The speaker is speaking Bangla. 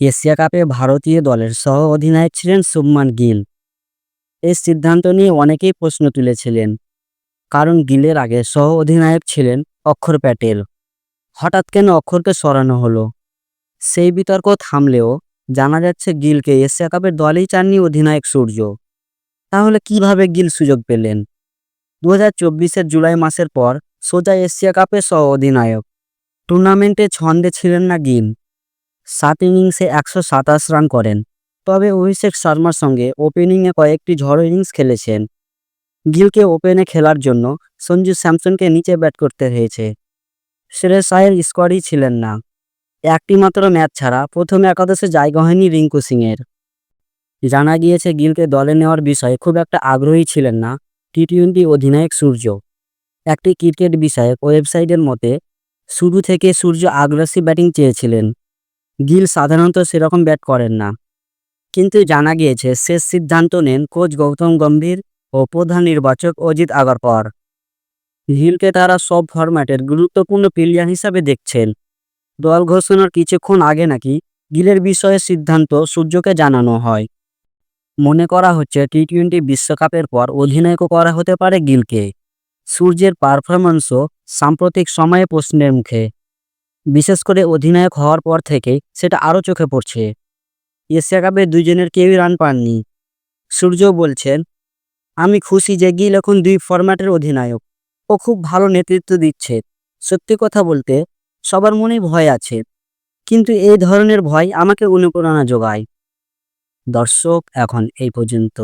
এশিয়া কাপে ভারতীয় দলের সহ অধিনায়ক ছিলেন শুভমান গিল। এই সিদ্ধান্ত নিয়ে অনেকেই প্রশ্ন তুলেছিলেন, কারণ গিলের আগে সহ অধিনায়ক ছিলেন অক্ষর প্যাটেল। হঠাৎ কেন অক্ষরকে সরানো হলো? সেই বিতর্ক থামলেও জানা যাচ্ছে গিলকে এশিয়া কাপের দলেই চাননি অধিনায়ক সূর্য। তাহলে কীভাবে গিল সুযোগ পেলেন? দু হাজার জুলাই মাসের পর সোজা এশিয়া কাপের সহ অধিনায়ক। টুর্নামেন্টে ছন্দে ছিলেন না গিল। সাত ইনিংসে একশো সাতাশ রান করেন। তবে অভিষেক শর্মার সঙ্গে ওপেনিংয়ে কয়েকটি ঝড় ইনিংস খেলেছেন। গিলকে ওপেনে খেলার জন্য সঞ্জু স্যামসনকে নিচে ব্যাট করতে হয়েছে। শ্রেয়স আয়ার স্কোয়াডই ছিলেন না। একটি মাত্র ম্যাচ ছাড়া প্রথম একাদশে জায়গা হয়নি রিঙ্কু সিংয়ের। জানা গিয়েছে গিলকে দলে নেওয়ার বিষয়ে খুব একটা আগ্রহী ছিলেন না টি টোয়েন্টি অধিনায়ক সূর্য। একটি ক্রিকেট বিষয়ক ওয়েবসাইটের মতে, শুরু থেকে সূর্য আগ্রাসী ব্যাটিং চেয়েছিলেন। গিল সাধারণত সেরকম ব্যাট করেন না। কিন্তু জানা গিয়েছে, শেষ সিদ্ধান্ত নেন কোচ গৌতম গম্ভীর ও প্রধান নির্বাচক অজিত আগরকর। গিলকে তারা সব ফরম্যাটের গুরুত্বপূর্ণ প্লেয়ার হিসাবে দেখছেন। দল ঘোষণার কিছুক্ষণ আগে নাকি গিলের বিষয়ে সিদ্ধান্ত সূর্যকে জানানো হয়। মনে করা হচ্ছে টি টোয়েন্টি বিশ্বকাপের পর অধিনায়কও করা হতে পারে গিলকে। সূর্যের পারফরম্যান্সও সাম্প্রতিক সময়ে প্রশ্নের মুখে। বিশেষ করে অধিনায়ক হওয়ার পর থেকে সেটা আরও চোখে পড়ছে। এশিয়া কাপে দুজনের কেউই রান পাননি। সূর্য বলছেন, আমি খুশি যে গিল এখন দুই ফরম্যাটের অধিনায়ক। ও খুব ভালো নেতৃত্ব দিচ্ছে। সত্যি কথা বলতে, সবার মনেই ভয় আছে। কিন্তু এই ধরনের ভয় আমাকে অনুপ্রেরণা যোগায়। দর্শক, এখন এই পর্যন্ত।